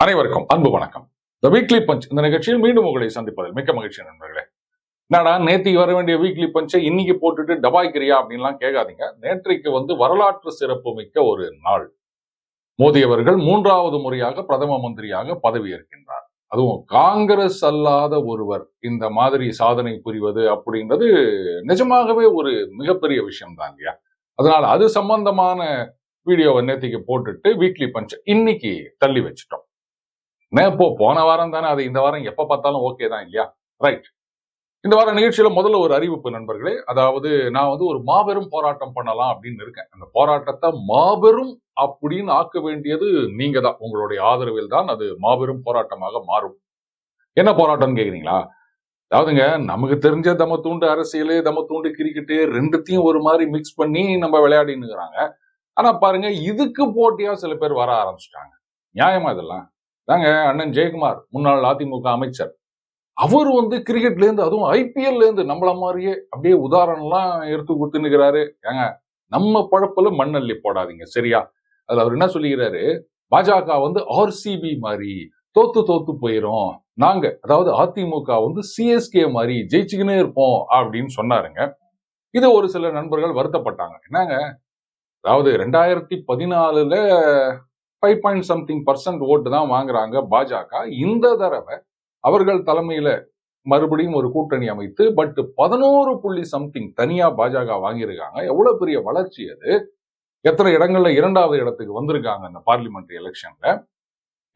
அனைவருக்கும் அன்பு வணக்கம். த வீக்லி பஞ்ச் இந்த நிகழ்ச்சியில் மீண்டும் உங்களை சந்திப்பதில் மிக்க மகிழ்ச்சி நண்பர்களே. என்னடா நேத்திக்கு வர வேண்டிய வீக்லி பஞ்சை இன்னைக்கு போட்டுட்டு டபாய்க்கிறியா அப்படின்லாம் கேட்காதீங்க. நேற்றைக்கு வந்து வரலாற்று சிறப்பு மிக்க ஒரு நாள். மோடி அவர்கள் மூன்றாவது முறையாக பிரதம மந்திரியாக பதவியேற்கின்றார். அதுவும் காங்கிரஸ் அல்லாத ஒருவர். இந்த மாதிரி சாதனை புரிவது அப்படின்றது நிஜமாகவே ஒரு மிகப்பெரிய விஷயம் தான் இல்லையா? அதனால அது சம்பந்தமான வீடியோவை நேத்திக்கு போட்டுட்டு வீக்லி பஞ்ச் இன்னைக்கு தள்ளி வச்சிட்டோம். இப்போ போன வாரம் தானே அது இந்த வாரம் எப்ப பார்த்தாலும் ஓகே தான் இல்லையா? ரைட் இந்த வார நிகழ்ச்சியில முதல்ல ஒரு அறிவிப்பு நண்பர்களே. அதாவது நான் வந்து ஒரு மாபெரும் போராட்டம் பண்ணலாம் அப்படின்னு இருக்கேன். அந்த போராட்டத்தை மாபெரும் அப்படின்னு ஆக்க வேண்டியது நீங்க தான். உங்களுடைய ஆதரவில் தான் அது மாபெரும் போராட்டமாக மாறும். என்ன போராட்டம்னு கேக்குறீங்களா? அதாவதுங்க நமக்கு தெரிஞ்ச தம தூண்டு அரசியலு தம தூண்டு கிரிக்கெட்டு ரெண்டுத்தையும் ஒரு மாதிரி மிக்ஸ் பண்ணி நம்ம விளையாடினுங்கிறாங்க ஆனா பாருங்க இதுக்கு போட்டியா சில பேர் வர ஆரம்பிச்சிட்டாங்க. நியாயமா இதெல்லாம்? தாங்க அண்ணன் ஜெயக்குமார் முன்னாள் அதிமுக அமைச்சர். அவர் வந்து கிரிக்கெட்ல இருந்து அதுவும் ஐபிஎல்லேருந்து நம்மள மாதிரியே அப்படியே உதாரணம்லாம் எடுத்து கொடுத்துன்னுக்கிறாரு ஏங்க நம்ம பழப்பில் மண்ணள்ளி போடாதீங்க சரியா? அதில் அவர் என்ன சொல்லிக்கிறாரு? பாஜக வந்து ஆர்சிபி மாதிரி தோத்து தோத்து போயிரும். நாங்க அதாவது அதிமுக வந்து சிஎஸ்கே மாதிரி ஜெயிச்சுக்கினே இருப்போம் அப்படின்னு சொன்னாருங்க. இது ஒரு சில நண்பர்கள் வருத்தப்பட்டாங்க. என்னங்க அதாவது ரெண்டாயிரத்தி பதினாலுல ஃபைவ் பாயிண்ட் சம்திங் பர்சன்ட் ஓட்டு தான் வாங்குறாங்க பாஜக. இந்த தடவை அவர்கள் தலைமையில மறுபடியும் ஒரு கூட்டணி அமைத்து பட் பதினோரு புள்ளி சம்திங் தனியா பாஜக வாங்கியிருக்காங்க. எவ்வளவு பெரிய வளர்ச்சி அது. எத்தனை இடங்கள்ல இரண்டாவது இடத்துக்கு வந்திருக்காங்க இந்த பார்லிமெண்ட் எலெக்ஷன்ல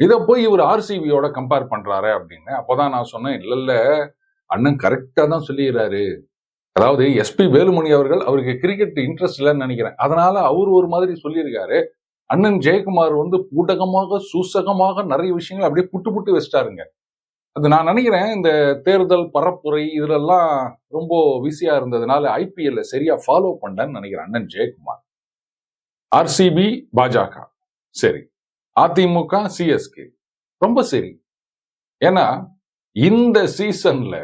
இதை போய் இவர் ஆர்சிபியோட கம்பேர் பண்றாரு அப்படின்னு. அப்போதான் நான் சொன்னேன் இல்ல இல்ல அண்ணன் கரெக்டா தான் சொல்லிடுறாரு. அதாவது எஸ்பி வேலுமணி அவர்கள் அவருக்கு கிரிக்கெட் இன்ட்ரெஸ்ட் இல்லைன்னு நினைக்கிறேன். அதனால அவர் ஒரு மாதிரி சொல்லியிருக்காரு. அண்ணன் ஜெயக்குமார் வந்து பூடகமாக சூசகமாக நிறைய விஷயங்கள் அப்படியே புட்டு புட்டு வச்சிட்டாருங்க. அது நான் நினைக்கிறேன் இந்த தேர்தல் பரப்புரை இதிலெல்லாம் ரொம்ப பிஸியா இருந்ததுனால ஐபிஎல்ல சரியா ஃபாலோ பண்ணலன்னு நினைக்கிறேன் அண்ணன் ஜெயக்குமார். ஆர்சிபி பாஜக. சரி. அதிமுக சிஎஸ்கே ரொம்ப சரி. ஏன்னா இந்த சீசன்ல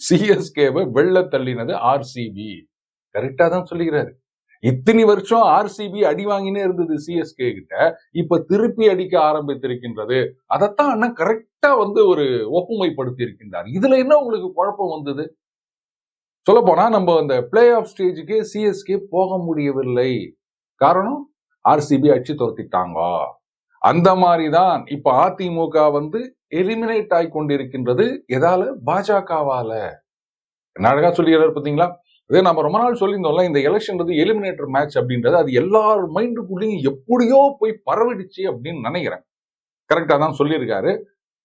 சிஎஸ்கேவை வெள்ள தள்ளினது ஆர்சிபி கரெக்டா தான் சொல்லிக்கிறாரு. இத்தனை வருஷம் ஆர்சிபி அடி வாங்கினே இருந்தது சிஎஸ்கே கிட்ட. இப்ப திருப்பி அடிக்க ஆரம்பித்திருக்கின்றது. அதைத்தான் அண்ணன் கரெக்டா வந்து ஒரு ஒப்புமைப்படுத்தி இருக்கின்றார் இதுல என்ன உங்களுக்கு குழப்பம் வந்தது? சொல்ல போனா நம்ம அந்த பிளே ஆஃப் ஸ்டேஜுக்கு சிஎஸ்கே போக முடியவில்லை. காரணம் ஆர்சிபி அடிச்சு துரத்திட்டாங்க. அந்த மாதிரிதான் இப்ப அதிமுக வந்து எலிமினேட் ஆகி கொண்டிருக்கின்றது எதால? பாஜகவால. என்ன அழகா சொல்லிடுறாரு பாத்தீங்களா? இதே நம்ம ரொம்ப நாள் சொல்லியிருந்தோம்ல இந்த எலெக்ஷன்றது எலிமினேட்டர் மேட்ச் அப்படின்றது அது எல்லார் மைண்டுக்குள்ளேயும் எப்படியோ போய் பரவிடுச்சு அப்படின்னு நினைக்கிறேன். கரெக்டாக தான் சொல்லியிருக்காரு.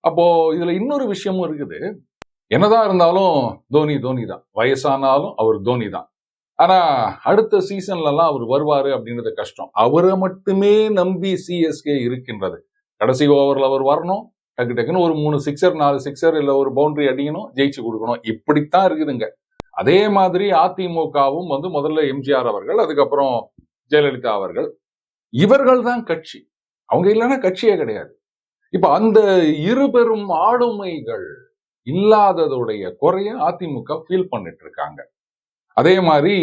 அப்போ இதுல இன்னொரு விஷயமும் இருக்குது. என்னதான் இருந்தாலும் தோனி தோனி தான். வயசானாலும் அவர் தோனி தான். ஆனா அடுத்த சீசன்ல எல்லாம் அவர் வருவாரு அப்படின்றது கஷ்டம். அவரை மட்டுமே நம்பி சிஎஸ்கே இருக்கின்றது. கடைசி ஓவர்ல அவர் வரணும். டக்கு டக்குன்னு ஒரு மூணு சிக்ஸர் நாலு சிக்ஸர் இல்ல ஒரு பவுண்டரி அடிக்கணும் ஜெயிச்சு கொடுக்கணும். இப்படித்தான் இருக்குதுங்க. அதே மாதிரி அதிமுகவும் வந்து முதல்ல எம்ஜிஆர் அவர்கள் அதுக்கப்புறம் ஜெயலலிதா அவர்கள். இவர்கள் தான் கட்சி. அவங்க இல்லைன்னா கட்சியே கிடையாது. இப்ப அந்த இரு பெரும் ஆளுமைகள் இல்லாததுடைய குறைய அதிமுக ஃபீல் பண்ணிட்டு இருக்காங்க அதே மாதிரி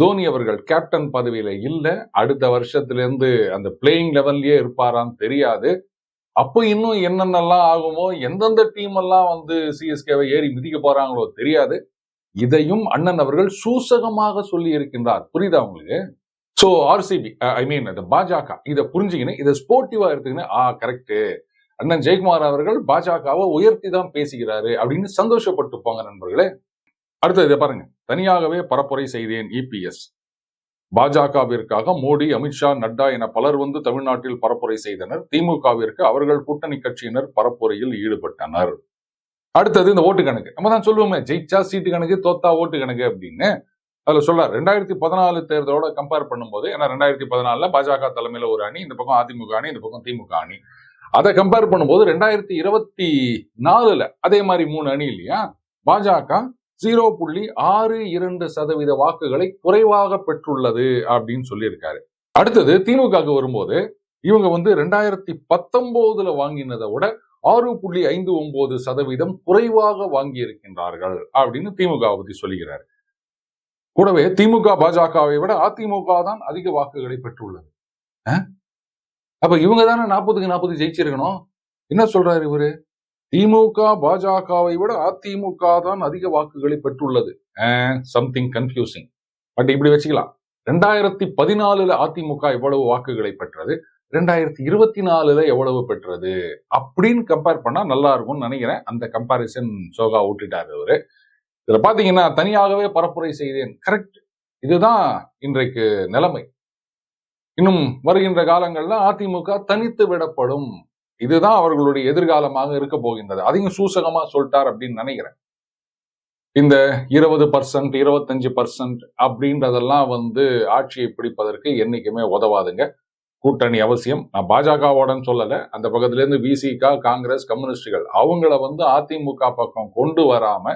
தோனி அவர்கள் கேப்டன் பதவியில இல்ல. அடுத்த வருஷத்துல இருந்து அந்த பிளேயிங் லெவல்லயே இருப்பாரான்னு தெரியாது. அப்போ இன்னும் என்னென்னலாம் ஆகுமோ எந்தெந்த டீம் எல்லாம் வந்து சிஎஸ்கேவை ஏறி மிதிக்க போறாங்களோ தெரியாது. இதையும் அண்ணன் அவர்கள் சூசகமாக சொல்லி இருக்கின்றார் புரியுதா உங்களுக்கு? ஸோ ஆர்சிபி ஐ மீன் பாஜக. இதை புரிஞ்சுக்கின்னு இதை ஸ்போர்ட்டிவா எடுத்துக்கின்னு ஆ கரெக்டு அண்ணன் ஜெயக்குமார் அவர்கள் பாஜகவை உயர்த்தி தான் பேசுகிறாரு அப்படின்னு சந்தோஷப்பட்டு போங்க நண்பர்களே. அடுத்தது இதை பாருங்க. தனியாகவே பரப்புரை செய்தேன் இபிஎஸ் பாஜகவிற்காக மோடி அமித்ஷா நட்டா என பலர் வந்து தமிழ்நாட்டில் பரப்புரை செய்தனர். திமுகவிற்கு அவர்கள் கூட்டணி கட்சியினர் பரப்புரையில் ஈடுபட்டனர். அடுத்தது இந்த ஓட்டு கணக்கு. நம்ம தான் சொல்லுவோமே ஜெயிச்சா சீட்டு கணக்கு தோத்தா ஓட்டு கணக்கு அப்படின்னு. அதுல சொல்றாரு ரெண்டாயிரத்தி பதினாலு தேர்தலோட கம்பேர் பண்ணும்போது ஏன்னா ரெண்டாயிரத்தி பதினாலில் பாஜக தலைமையில ஒரு அணி இந்த பக்கம் அதிமுக அணி இந்த பக்கம் திமுக அணி. அதை கம்பேர் பண்ணும்போது ரெண்டாயிரத்தி இருபத்தி நாலுல அதே மாதிரி மூணு அணி இல்லையா? பாஜக ஜீரோ புள்ளி ஆறு இரண்டு சதவீத வாக்குகளை குறைவாக பெற்றுள்ளது அப்படின்னு சொல்லியிருக்காரு. அடுத்தது திமுகவுக்கு வரும்போது இவங்க வந்து ரெண்டாயிரத்தி பத்தொன்பதுல வாங்கினதை விட ஆறு புள்ளி ஐந்து ஒன்பது சதவீதம் குறைவாக வாங்கி இருக்கின்றார்கள் அப்படின்னு திமுக பத்தி சொல்லுகிறார். கூடவே திமுக பாஜகவை விட அதிமுக தான் அதிக வாக்குகளை பெற்றுள்ளது. அப்ப இவங்க தானே நாற்பதுக்கு நாற்பது ஜெயிச்சிருக்கணும்? என்ன சொல்றாரு இவரு? திமுக பாஜகவை விட அதிமுக தான் அதிக வாக்குகளை பெற்றுள்ளது. சம்திங் கன்ஃபியூசிங் பட் இப்படி வச்சுக்கலாம். ரெண்டாயிரத்தி பதினாலுல அதிமுக எவ்வளவு வாக்குகளை பெற்றது. ரெண்டாயிரத்தி இருபத்தி நாலுல எவ்வளவு பெற்றது? அப்படின்னு கம்பேர் பண்ணா நல்லா இருக்கும்னு நினைக்கிறேன். அந்த கம்பாரிசன் சோகா விட்டுட்டாரு அவரு. இதுல பாத்தீங்கன்னா தனியாகவே பரப்புரை செய்தேன். கரெக்ட் இதுதான் இன்றைக்கு நிலைமை. இன்னும் வருகின்ற காலங்கள்ல அதிமுக தனித்து விடப்படும். இதுதான் அவர்களுடைய எதிர்காலமாக இருக்க போகின்றது. அதையும் சூசகமா சொல்லிட்டார் அப்படின்னு நினைக்கிறேன். இந்த இருபது பர்சன்ட் இருபத்தஞ்சு பர்சன்ட் அப்படின்றதெல்லாம் வந்து ஆட்சியை பிடிப்பதற்கு என்னைக்குமே உதவாதுங்க. கூட்டணி அவசியம். நான் பாஜகவோடன்னு சொல்லல. அந்த பக்கத்துல இருந்து விசிகா காங்கிரஸ் கம்யூனிஸ்டுகள் அவங்கள வந்து அதிமுக பக்கம் கொண்டு வராம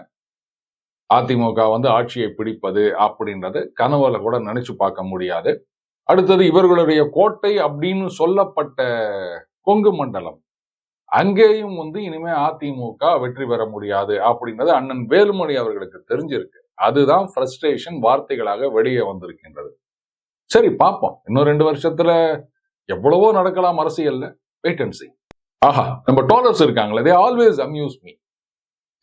அதிமுக வந்து ஆட்சியை பிடிப்பது அப்படின்றது கனவுல கூட நினைச்சு பார்க்க முடியாது. அடுத்தது இவர்களுடைய கோட்டை அப்படின்னு சொல்லப்பட்ட கொங்கு மண்டலம். அங்கேயும் வந்து இனிமே அதிமுக வெற்றி பெற முடியாது அப்படின்றது அண்ணன் வேலுமணி அவர்களுக்கு தெரிஞ்சிருக்கு. அதுதான் ஃப்ரஸ்ட்ரேஷன் வார்த்தைகளாக வெளியே வந்திருக்கின்றது. சரி பார்ப்போம். இன்னும் ரெண்டு வருஷத்துல எவ்வளவோ நடக்கலாம் அரசியல்ல. வெயிட் ஆஹா நம்ம டாலர்ஸ் இருக்காங்களே தே ஆல்வேஸ் அம்யூஸ் மீ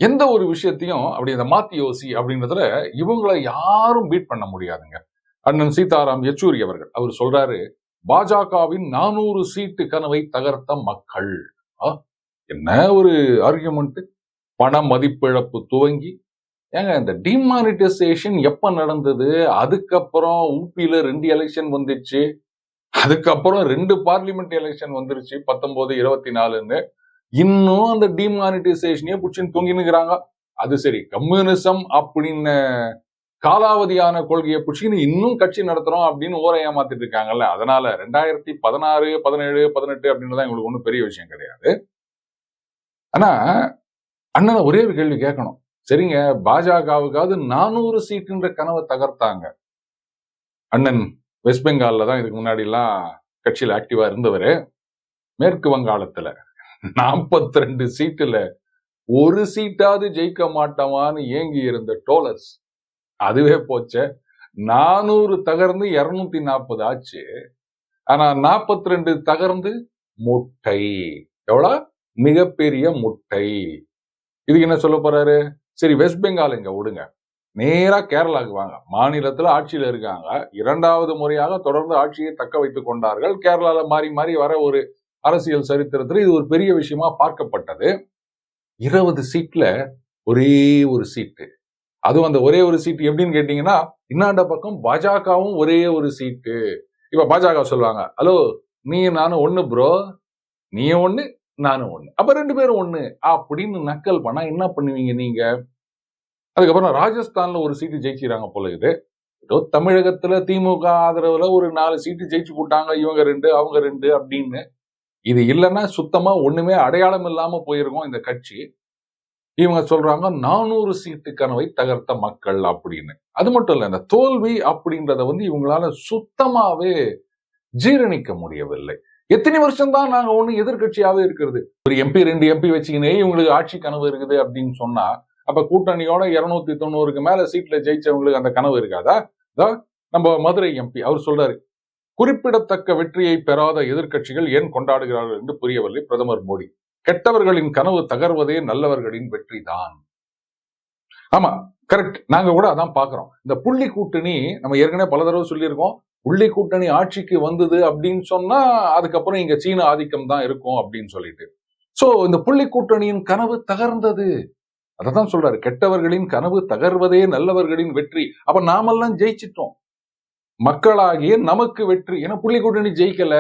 எந்த ஒரு விஷயத்தையும் அப்படி இந்த மாத்தி யோசி அப்படின்றதுல இவங்களை யாரும் பீட் பண்ண முடியாதுங்க. அண்ணன் சீதாராம் யெச்சூரி அவர்கள் அவர் சொல்றாரு பாஜகவின் நானூறு சீட்டு கனவை தகர்த்த மக்கள். என்ன ஒரு ஆர்கியூமெண்ட் பண மதிப்பிழப்பு துவங்கி ஏங்க இந்த டிமானிட்டைசேஷன் எப்ப நடந்தது? அதுக்கப்புறம் ஊபியில் ரெண்டு எலெக்ஷன் வந்துச்சு. அதுக்கப்புறம் ரெண்டு பார்லிமெண்ட் எலெக்ஷன் வந்துருச்சு பத்தொன்பது இருபத்தி நாலுன்னு இன்னும் அந்த டிமானிட்டைசேஷனையே பிடிச்சின்னு தொங்கினுக்கிறாங்க அது சரி கம்யூனிசம் அப்படின்னு காலாவதியான கொள்கையை பிடிச்சின்னு இன்னும் கட்சி நடத்துறோம் அப்படின்னு ஓரம் ஏமாத்திட்டு இருக்காங்கல்ல. அதனால ரெண்டாயிரத்தி பதினாறு பதினேழு பதினெட்டு அப்படின்னு தான் எங்களுக்கு ஒன்றும் பெரிய விஷயம் கிடையாது. ஆனா அண்ணன் ஒரே ஒரு கேள்வி கேட்கணும். சரிங்க. பாஜகவுக்காவது நானூறு சீட்டுன்ற கனவை தகர்த்தாங்க. அண்ணன் வெஸ்ட் பெங்காலில் தான் இதுக்கு முன்னாடி எல்லாம் கட்சியில ஆக்டிவா இருந்தவர். மேற்கு வங்காளத்துல நாற்பத்தி ரெண்டு சீட்டுல ஒரு சீட்டாவது ஜெயிக்க மாட்டோமான்னு ஏங்கி இருந்த டோலர்ஸ். அதுவே போச்ச. நானூறு தகர்ந்து இருநூத்தி நாற்பது ஆச்சு. ஆனா நாற்பத்தி ரெண்டு தகர்ந்து முட்டை. எவ்வளோ? மிகப்பெரிய முட்டை. இதுக்கு என்ன சொல்ல போறாரு? சரி வெஸ்ட் பெங்கால் இங்க விடுங்க. நேராக கேரளாவுக்கு வாங்க. மாநிலத்தில் ஆட்சியில் இருக்காங்க. இரண்டாவது முறையாக தொடர்ந்து ஆட்சியை தக்க வைத்துக் கொண்டார்கள். கேரளாவில் மாறி மாறி வர ஒரு அரசியல் சரித்திரத்தில் இது ஒரு பெரிய விஷயமா பார்க்கப்பட்டது. இருபது சீட்ல ஒரே ஒரு சீட்டு. அதுவும் அந்த ஒரே ஒரு சீட்டு எப்படின்னு கேட்டீங்கன்னா இன்னாண்ட பக்கம் பாஜகவும் ஒரே ஒரு சீட்டு. இப்ப பாஜக சொல்லுவாங்க ஹலோ நீ நானும் ஒண்ணு ப்ரோ நீ ஒண்ணு நானும் ஒண்ணு. அப்ப ரெண்டு பேரும் ஒண்ணு. அப்படின்னு நக்கல் பண்ணா என்ன பண்ணுவீங்க நீங்க? அதுக்கப்புறம் ராஜஸ்தான்ல ஒரு சீட்டு ஜெயிச்சுறாங்க போல இது. ஏதோ தமிழகத்துல திமுக ஆதரவுல ஒரு நாலு சீட்டு ஜெயிச்சு போட்டாங்க இவங்க ரெண்டு அவங்க ரெண்டு அப்படின்னு. இது இல்லைன்னா சுத்தமா ஒண்ணுமே அடையாளம் இல்லாம போயிருக்கும் இந்த கட்சி. இவங்க சொல்றாங்க நானூறு சீட்டு கனவை தகர்த்த மக்கள் அப்படின்னு. அது மட்டும் இல்ல இந்த தோல்வி அப்படின்றத வந்து இவங்களால சுத்தமாவே ஜீரணிக்க முடியவில்லை. எத்தனை வருஷம் தான் நாங்க ஒண்ணு எதிர்கட்சியாவே இருக்கிறது? ஒரு எம்பி ரெண்டு எம்பி வச்சுக்கினே இவங்களுக்கு ஆட்சி கனவு இருக்குது அப்படின்னு சொன்னா அப்ப கூட்டணியோட இருநூத்தி தொண்ணூறுக்கு மேல சீட்ல ஜெயிச்சவங்களுக்கு அந்த கனவு இருக்காதா? நம்ம மதுரை எம்பி அவர் சொல்றாரு குறிப்பிடத்தக்க வெற்றியை பெறாத எதிர்க்கட்சிகள் ஏன் கொண்டாடுகிறார்கள் என்று புரியவில்லை பிரதமர் மோடி. கெட்டவர்களின் கனவு தகர்வதே நல்லவர்களின் வெற்றி தான் ஆமா கரெக்ட் நாங்க கூட அதான் பாக்குறோம். இந்த புள்ளி கூட்டணி நம்ம ஏற்கனவே பல தடவை சொல்லியிருக்கோம். புள்ளி கூட்டணி ஆட்சிக்கு வந்தது அப்படின்னு சொன்னா அதுக்கப்புறம் இங்க சீன ஆதிக்கம் தான் இருக்கும் அப்படின்னு சொல்லிட்டு. சோ இந்த புள்ளி கூட்டணியின் கனவு தகர்ந்தது. அததான் சொல்றாரு. கெட்டவர்களின் கனவு தகர்வதே நல்லவர்களின் வெற்றி. அப்ப நாமெல்லாம் ஜெயிச்சிட்டோம். மக்களாகிய நமக்கு வெற்றி. ஏன்னா புள்ளி கூட்டணி ஜெயிக்கல.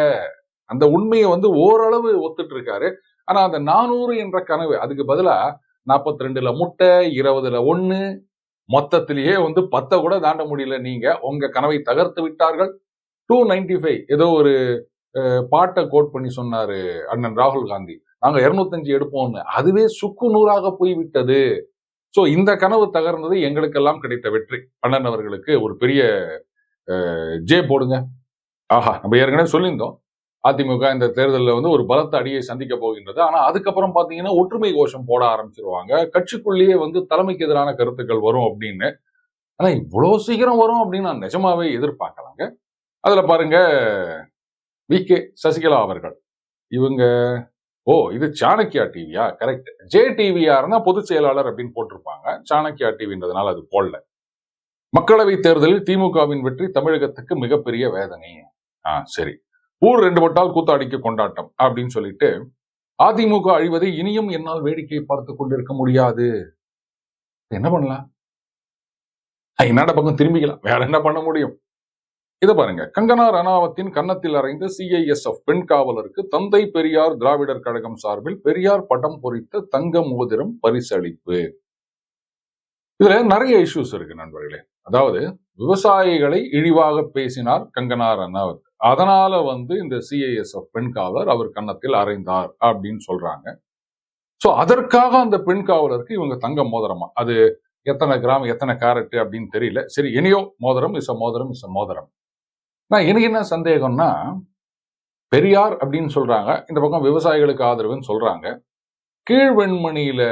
அந்த உண்மையை வந்து ஓரளவு ஒத்துட்டு இருக்காரு ஆனா அந்த நானூறு என்ற கனவு அதுக்கு பதிலா நாற்பத்தி ரெண்டுல முட்டை இருபதுல ஒன்னு மொத்தத்திலேயே வந்து பத்தை கூட தாண்ட முடியல நீங்க. உங்க கனவை தகர்த்து விட்டார்கள். டூ நைன்டி ஃபைவ் ஏதோ ஒரு பாட்டை கோட் பண்ணி சொன்னாரு அண்ணன் ராகுல் காந்தி. நாங்க இருநூத்தஞ்சு எடுப்போம்னு. அதுவே சுக்கு நூறாக போய்விட்டது. ஸோ இந்த கனவு தகர்ந்தது எங்களுக்கெல்லாம் கிடைத்த வெற்றி. அண்ணன் அவர்களுக்கு ஒரு பெரிய ஜே போடுங்க. ஆஹா நம்ம ஏற்கனவே சொல்லியிருந்தோம். அதிமுக இந்த தேர்தலில் வந்து ஒரு பலத்த அடியை சந்திக்க போகின்றது. ஆனா அதுக்கப்புறம் பார்த்தீங்கன்னா ஒற்றுமை கோஷம் போட ஆரம்பிச்சிருவாங்க. கட்சிக்குள்ளேயே வந்து தலைமைக்கு எதிரான கருத்துக்கள் வரும் அப்படின்னு. ஆனா இவ்வளவு சீக்கிரம் வரும் அப்படின்னு நான் நிஜமாவே எதிர்பார்க்கலாங்க. அதுல பாருங்க வி. கே. சசிகலா அவர்கள். இவங்க ஓ இது சாணக்கியா டிவியா? கரெக்ட். ஜே டிவியா இருந்தால் பொதுச் செயலாளர் அப்படின்னு போட்டிருப்பாங்க. சாணக்கியா டிவின்றதுனால அது போடல. மக்களவை தேர்தலில் திமுகவின் வெற்றி தமிழகத்துக்கு மிகப்பெரிய வேதனை. ஆ சரி. ஊர் ரெண்டு பட்டால் கூத்தாடிக்கு கொண்டாட்டம் அப்படின்னு சொல்லிட்டு அதிமுக அழிவதை இனியும் என்னால் வேடிக்கை பார்த்து கொண்டிருக்க முடியாது. என்ன பண்ணலாம்? என்னடா பக்கம் திரும்பிக்கலாம். வேற என்ன பண்ண முடியும்? இதை பாருங்க. கங்கனா ரணாவத்தின் கன்னத்தில் அறைந்த சிஐஎஸ்எஃப் பெண் காவலருக்கு தந்தை பெரியார் திராவிடர் கழகம் சார்பில் பெரியார் படம் பொறித்த தங்க மோதிரம் பரிசளிப்பு. இதுல நிறைய இஷ்யூஸ் இருக்கு நண்பர்களே. அதாவது விவசாயிகளை இழிவாக பேசினார் கங்கனா ரணாவத். அதனால வந்து இந்த சிஐஎஸ்எஃப் பெண் காவலர் அவர் கன்னத்தில் அறைந்தார் அப்படின்னு சொல்றாங்க. சோ அதற்காக அந்த பெண் காவலருக்கு இவங்க தங்க மோதிரமா? அது எத்தனை கிராம் எத்தனை கேரட் அப்படின்னு தெரியல. சரி இனியோ மோதிரம் இஸ் மோதிரம் இஸ் மோதிரம். நான் எனக்கு என்ன சந்தேகம்னா பெரியார் அப்படின்னு சொல்றாங்க. இந்த பக்கம் விவசாயிகளுக்கு ஆதரவுன்னு சொல்றாங்க. கீழ்வெண்மணியில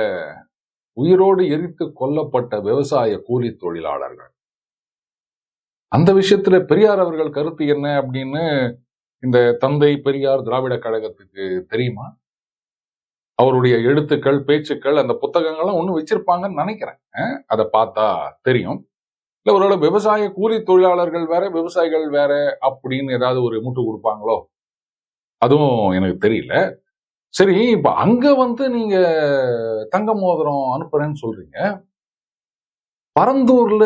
உயிரோடு எரித்து கொல்லப்பட்ட விவசாய கூலி தொழிலாளர்கள். அந்த விஷயத்துல பெரியார் அவர்கள் கருத்து என்ன அப்படின்னு இந்த தந்தை பெரியார் திராவிட கழகத்துக்கு தெரியுமா? அவருடைய எழுத்துக்கள் பேச்சுக்கள் அந்த புத்தகங்கள்லாம் ஒண்ணு வச்சிருப்பாங்கன்னு நினைக்கிறேன். அதை பார்த்தா தெரியும். இல்ல ஒருவேளை விவசாய கூலி தொழிலாளர்கள் வேற விவசாயிகள் வேற அப்படின்னு ஏதாவது ஒரு முட்டு கொடுப்பாங்களோ? அதுவும் எனக்கு தெரியல. சரி இப்ப அங்க வந்து நீங்க தங்க மோதிரம் அனுப்புறேன்னு சொல்றீங்க. பரந்தூர்ல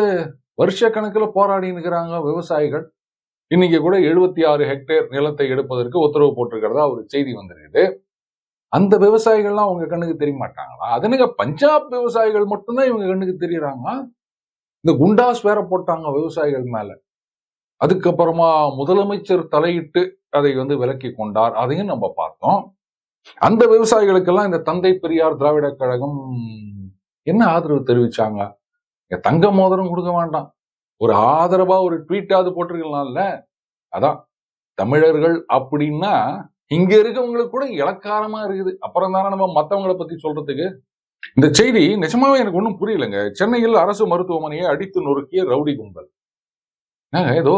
வருஷ கணக்கில் போராடி இருக்கிறாங்க விவசாயிகள். இன்னைக்கு கூட எழுபத்தி ஆறு ஹெக்டேர் நிலத்தை எடுப்பதற்கு உத்தரவு போட்டிருக்கிறதா ஒரு செய்தி வந்திருக்குது. அந்த விவசாயிகள்லாம் உங்க கண்ணுக்கு தெரிய மாட்டாங்களா அதனுங்க பஞ்சாப் விவசாயிகள் மட்டும்தான் இவங்க கண்ணுக்கு தெரியறாங்க இந்த குண்டாஸ் வேற போட்டாங்க விவசாயிகள் மேல. அதுக்கப்புறமா முதலமைச்சர் தலையிட்டு அதை வந்து விலக்கி கொண்டார். அதையும் நம்ம பார்த்தோம். அந்த விவசாயிகளுக்கெல்லாம் இந்த தந்தை பெரியார் திராவிட கழகம் என்ன ஆதரவு தெரிவிச்சாங்க? தங்க மோதிரம் கொடுக்க வேண்டாம் ஒரு ஆதரவா ஒரு ட்வீட்டாவது போட்டிருக்கலாம்ல. அதான் தமிழர்கள் அப்படின்னா இங்க இருக்கவங்களுக்கு கூட இலக்காரமா இருக்குது. அப்புறம் தானே நம்ம மத்தவங்கள பத்தி சொல்றதுக்கு? இந்த செய்தி நிஜமாவே எனக்கு ஒன்றும் புரியலங்க. சென்னையில் அரசு மருத்துவமனையை அடித்து நொறுக்கிய ரவுடி கும்பல். ஏதோ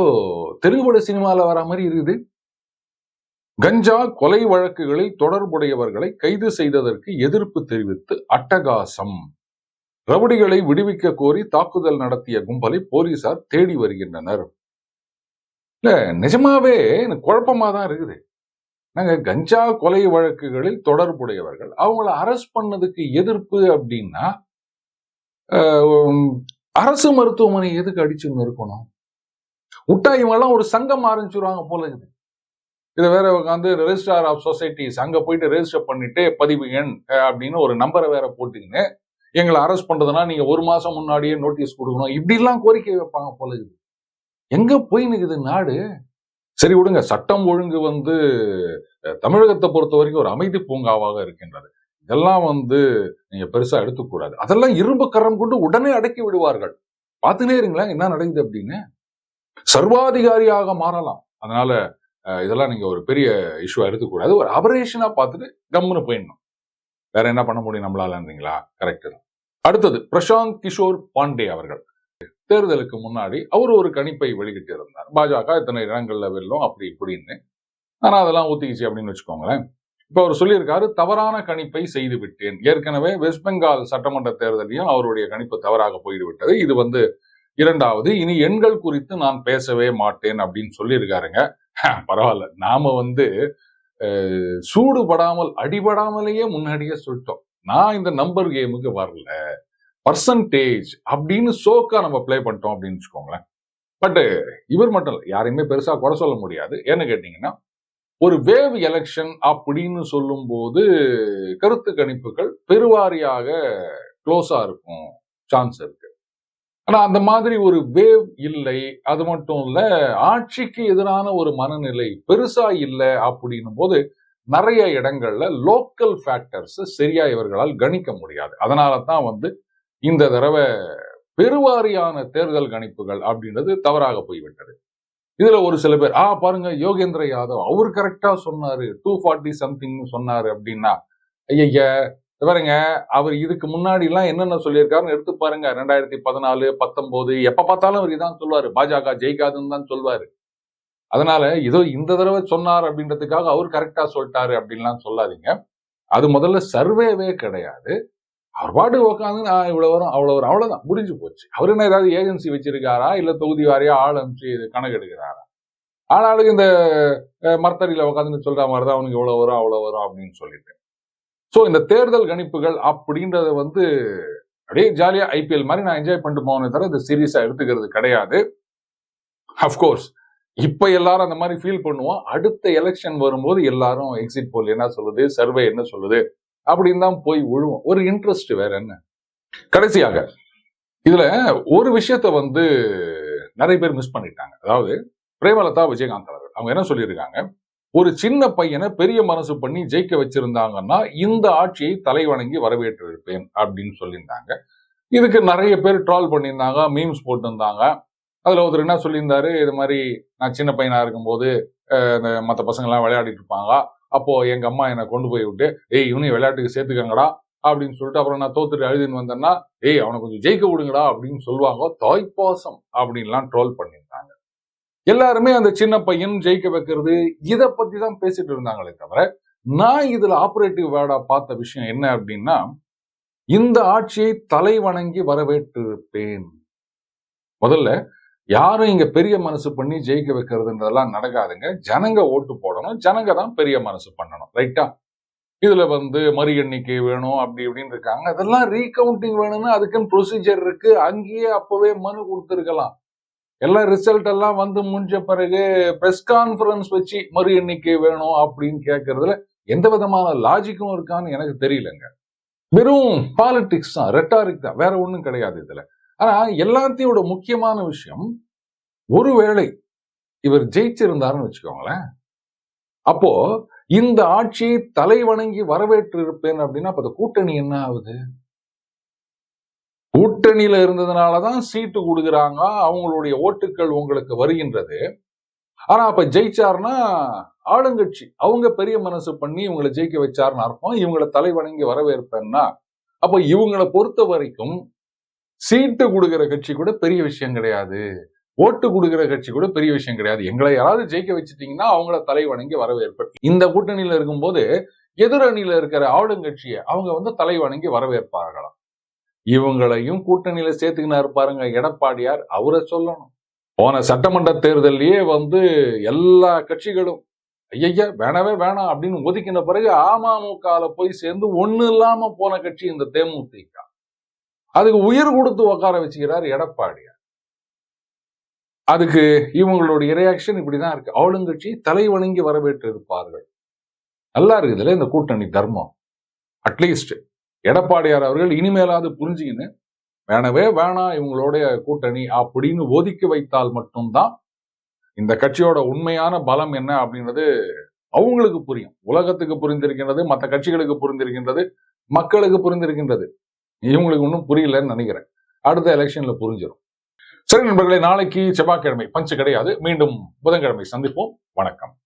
தெலுங்குபட சினிமால வர மாதிரி இருக்குது. கஞ்சா கொலை வழக்குகளில் தொடர்புடையவர்களை கைது செய்ததற்கு எதிர்ப்பு தெரிவித்து அட்டகாசம். ரவுடிகளை விடுவிக்க கோரி தாக்குதல் நடத்திய கும்பலை போலீசார் தேடி வருகின்றனர். இல்ல நிஜமாவே எனக்கு குழப்பமா தான் இருக்குது. நாங்க கஞ்சா கொலை வழக்குகளில் தொடர்புடையவர்கள். அவங்கள அரெஸ்ட் பண்ணதுக்கு எதிர்ப்பு அப்படின்னா ஆஹ், அரசு மருத்துவமனை எதுக்கு அடிச்சுன்னு இருக்கணும்? விட்டா இவங்கெல்லாம் ஒரு சங்கம் ஆரம்பிச்சிருவாங்க போல இருக்குது. இதை வேற உட்காந்து ரெஜிஸ்ட்ரார் ஆஃப் சொசைட்டிஸ் அங்க போயிட்டு ரெஜிஸ்டர் பண்ணிட்டு பதிவு எண் அப்படின்னு ஒரு நம்பரை வேற போட்டுக்கின்னு எங்களை அரெஸ்ட் பண்றதுன்னா நீங்க ஒரு மாசம் முன்னாடியே நோட்டீஸ் கொடுக்கணும். இப்படி எல்லாம் கோரிக்கை வைப்பாங்க போல இது எங்க போய் நிக்குது நாடு? சரி விடுங்க. சட்டம் ஒழுங்கு வந்து தமிழகத்தை பொறுத்த வரைக்கும் ஒரு அமைதி பூங்காவாக இருக்கின்றது. இதெல்லாம் வந்து நீங்க பெருசா எடுத்துக்கூடாது. அதெல்லாம் இரும்பு கரம் கொண்டு உடனே அடக்கி விடுவார்கள். பார்த்துனே இருங்களேன் என்ன நடக்குது அப்படின்னு. சர்வாதிகாரியாக மாறலாம். அதனால இதெல்லாம் நீங்க ஒரு பெரிய இஷ்யூவா எடுத்துக்கூடாது. ஒரு அபரேஷனா பார்த்துட்டு கம்முன்னு போயிடணும். வேற என்ன பண்ண முடியும் நம்மளால இருந்தீங்களா தான் அடுத்தது பிரசாந்த் கிஷோர் பாண்டே அவர்கள். தேர்தலுக்கு முன்னாடி அவர் ஒரு கணிப்பை வெளியிட்டு இருந்தார் பாஜக இத்தனை இடங்கள்ல வெல்லும் அப்படி இப்படின்னு. ஆனா அதெல்லாம் ஊத்திக்கிச்சு அப்படின்னு வச்சுக்கோங்களேன். இப்ப அவர் சொல்லியிருக்காரு தவறான கணிப்பை செய்து விட்டேன் ஏற்கனவே வெஸ்ட் பெங்கால் சட்டமன்ற தேர்தலையும் அவருடைய கணிப்பு தவறாக போய்விட்டது. இது வந்து இரண்டாவது. இனி எண்கள் குறித்து நான் பேசவே மாட்டேன் அப்படின்னு சொல்லியிருக்காருங்க. பரவாயில்ல. நாம வந்து சூடுபடாமல் அடிபடாமலேயே முன்னாடியே சொல்லிட்டோம். நான் இந்த நம்பர் கேமுக்கு வரல. பர்சன்டேஜ் அப்படின்னு சோக்கா நம்ம ப்ளே பண்ணிட்டோம் அப்படின்னு வச்சுக்கோங்களேன். பட்டு இவர் மட்டும் இல்லை யாரையுமே பெருசா குறை சொல்ல முடியாது. ஏன்னு கேட்டீங்கன்னா ஒரு வேவ் எலெக்ஷன் அப்படின்னு சொல்லும்போது கருத்து கணிப்புகள் பெருவாரியாக க்ளோஸாக இருக்கும். சான்ஸ் இருக்கு. ஆனா அந்த மாதிரி ஒரு வேவ் இல்லை. அது மட்டும் இல்ல ஆட்சிக்கு எதிரான ஒரு மனநிலை பெருசா இல்லை அப்படின்னும் போது நிறைய இடங்கள்ல லோக்கல் ஃபேக்டர்ஸ் சரியா இவர்களால் கணிக்க முடியாது. அதனால தான் வந்து இந்த தடவை பெருவாரியான தேர்தல் கணிப்புகள் அப்படின்றது தவறாக போய்விட்டது. இதுல ஒரு சில பேர் ஆ பாருங்க யோகேந்திர யாதவ் அவர் கரெக்டா சொன்னாரு. டூ ஃபார்ட்டி சம்திங் சொன்னாரு அப்படின்னா ஐயா பாருங்க அவர் இதுக்கு முன்னாடி எல்லாம் என்னென்ன சொல்லியிருக்காருன்னு எடுத்து பாருங்க. ரெண்டாயிரத்தி பதினாலு பத்தொன்பது எப்ப பார்த்தாலும் அவர் இதான் சொல்லுவாரு. பாஜக ஜெயிக்காதுன்னு தான் சொல்லுவாரு. அதனால ஏதோ இந்த தடவை சொன்னார் அப்படின்றதுக்காக அவர் கரெக்டா சொல்லிட்டாரு அப்படின்லாம் சொல்லாதீங்க. அது முதல்ல சர்வேவே கிடையாது. அவர் பாட்டு உட்காந்து நான் இவ்வளவு வரும் அவ்வளவு வரும். அவ்வளவுதான் முடிஞ்சு போச்சு. அவர் என்ன ஏதாவது ஏஜென்சி வச்சிருக்காரா? இல்ல தொகுதி வாரியா ஆள் அனுப்பிச்சு இது கணக்கு எடுக்கிறாரா ஆனாலும் இந்த அஹ், மரத்தடியில உட்காந்து சொல்ற மாதிரி தான் அவனுக்கு இவ்வளவு வரும் அவ்வளவு வரும் அப்படின்னு சொல்லிட்டு. ஸோ இந்த தேர்தல் கணிப்புகள் அப்படின்றத வந்து அப்படியே ஜாலியாக ஐபிஎல் மாதிரி நான் என்ஜாய் பண்ணிட்டு போனே தவிர இந்த சீரியஸாக எடுத்துக்கிறது கிடையாது. அஃப்கோர்ஸ் இப்போ எல்லாரும் அந்த மாதிரி ஃபீல் பண்ணுவோம். அடுத்த எலெக்ஷன் வரும்போது எல்லாரும் எக்ஸிட் போல் என்ன சொல்லுது சர்வே என்ன சொல்லுது அப்படின்னு தான் போய் விழுவோம் ஒரு இன்ட்ரெஸ்ட் வேற என்ன? கடைசியாக இதுல ஒரு விஷயத்த வந்து நிறைய பேர் மிஸ் பண்ணிட்டாங்க. அதாவது பிரேமலதா விஜயகாந்த் அவர்கள் அவங்க என்ன சொல்லியிருக்காங்க? ஒரு சின்ன பையனை பெரிய மனசு பண்ணி ஜெயிக்க வச்சிருந்தாங்கன்னா இந்த ஆட்சியை தலைவணங்கி வரவேற்றிருப்பேன் அப்படின்னு சொல்லியிருந்தாங்க. இதுக்கு நிறைய பேர் ட்ரால் பண்ணியிருந்தாங்க மீம்ஸ் போட்டிருந்தாங்க. அதில் ஒருத்தர் என்ன சொல்லியிருந்தாரு? இது மாதிரி நான் சின்ன பையனாக இருக்கும்போது இந்த மற்ற பசங்கள்லாம் விளையாடிட்டு இருப்பாங்க. அப்போது எங்கள் அம்மா என்னை கொண்டு போய் விட்டு ஏய் இவனையும் விளையாட்டுக்கு சேர்த்துக்கங்கடா அப்படின்னு சொல்லிட்டு அப்புறம் நான் தோத்துட்டு எழுதின்னு வந்தேன்னா ஏய் அவனை கொஞ்சம் ஜெயிக்க விடுங்கடா அப்படின்னு சொல்லுவாங்க. தாய்ப்பாசம் அப்படின்லாம் ட்ரோல் பண்ணி எல்லாருமே அந்த சின்ன பையன் ஜெயிக்க வைக்கிறது இதை பத்தி தான் பேசிட்டு இருந்தாங்களே தவிர நான் இதுல ஆபரேட்டிவ் வேர்டா பார்த்த விஷயம் என்ன அப்படின்னா இந்த ஆட்சியை தலை வணங்கி வரவேற்றிருப்பேன். முதல்ல யாரும் இங்க பெரிய மனசு பண்ணி ஜெயிக்க வைக்கிறதுன்றதெல்லாம் நடக்காதுங்க. ஜனங்க ஓட்டு போடணும். ஜனங்க தான் பெரிய மனசு பண்ணணும். ரைட்டா இதுல வந்து மறு எண்ணிக்கை வேணும் அப்படி இப்படின்னு இருக்காங்க. அதெல்லாம் ரீகவுண்டிங் வேணும்னு அதுக்குன்னு ப்ரொசீஜர் இருக்கு. அங்கேயே அப்பவே மனு கொடுத்துருக்கலாம். எல்லாம் ரிசல்ட் எல்லாம் வந்து முடிஞ்ச பிறகு ப்ரெஸ் கான்ஃபரன்ஸ் வச்சு மறு எண்ணிக்கை வேணும் அப்படின்னு கேட்கறதுல எந்த விதமான லாஜிக்கும் இருக்கான்னு எனக்கு தெரியலங்க. வெறும் பாலிடிக்ஸ் தான் ரெட்டாரிக் தான் வேற ஒன்றும் கிடையாது இதுல. ஆனா எல்லாத்தையோட முக்கியமான விஷயம் ஒருவேளை இவர் ஜெயிச்சிருந்தாருன்னு வச்சுக்கோங்களேன். அப்போ இந்த ஆட்சியை தலை வணங்கி வரவேற்று இருப்பேன் அப்படின்னா அப்போ அந்த கூட்டணி என்ன ஆகுது? கூட்டணியில இருந்ததுனாலதான் சீட்டு கொடுக்குறாங்க. அவங்களுடைய ஓட்டுக்கள் உங்களுக்கு வருகின்றது. ஆனா அப்ப ஜெயிச்சாருன்னா ஆளுங்கட்சி. அவங்க பெரிய மனசு பண்ணி இவங்களை ஜெயிக்க வச்சார்னு அர்த்தம். இவங்களை தலை வணங்கி வரவேற்பேன்னா அப்ப இவங்களை பொறுத்த வரைக்கும் சீட்டு கொடுக்குற கட்சி கூட பெரிய விஷயம் கிடையாது. ஓட்டு கொடுக்குற கட்சி கூட பெரிய விஷயம் கிடையாது. எங்களை யாராவது ஜெயிக்க வச்சுட்டீங்கன்னா அவங்கள தலை வணங்கி வரவேற்பு. இந்த கூட்டணியில இருக்கும்போது எதிர் அணியில இருக்கிற ஆளுங்கட்சியை அவங்க வந்து தலை வணங்கி வரவேற்பார்களாம். இவங்களையும் கூட்டணியில சேர்த்துக்கினாரு பாருங்க எடப்பாடியார். அவரை சொல்லணும். போன சட்டமன்ற தேர்தலையே வந்து எல்லா கட்சிகளும் ஐயா வேணவே வேணாம் அப்படின்னு ஒதுக்கின பிறகு அமமுகல போய் சேர்ந்து ஒண்ணு இல்லாம போன கட்சி இந்த தேமுதிக. அதுக்கு உயிர் கொடுத்து உட்கார வச்சுக்கிறார் எடப்பாடியார். அதுக்கு இவங்களுடைய ரியாக்ஷன் இப்படிதான் இருக்கு. ஆளுங்கட்சி தலை வணங்கி வரவேற்று இருப்பார்கள் நல்லா இருக்குதுல இந்த கூட்டணி தர்மம்? அட்லீஸ்ட் எடப்பாடியார் அவர்கள் இனிமேலாவது புரிஞ்சுக்கின்னு வேணவே வேணாம் இவங்களுடைய கூட்டணி அப்படின்னு ஒதுக்கி வைத்தால் மட்டும்தான் இந்த கட்சியோட உண்மையான பலம் என்ன அப்படின்றது அவங்களுக்கு புரியும். உலகத்துக்கு புரிந்திருக்கின்றது மற்ற கட்சிகளுக்கு புரிந்திருக்கின்றது மக்களுக்கு புரிந்திருக்கின்றது. இவங்களுக்கு ஒன்றும் புரியலன்னு நினைக்கிறேன். அடுத்த எலெக்ஷன்ல புரிஞ்சிடும் சரி நண்பர்களே நாளைக்கு செவ்வாய்க்கிழமை பஞ்சு கிடையாது. மீண்டும் புதன்கிழமை சந்திப்போம். வணக்கம்.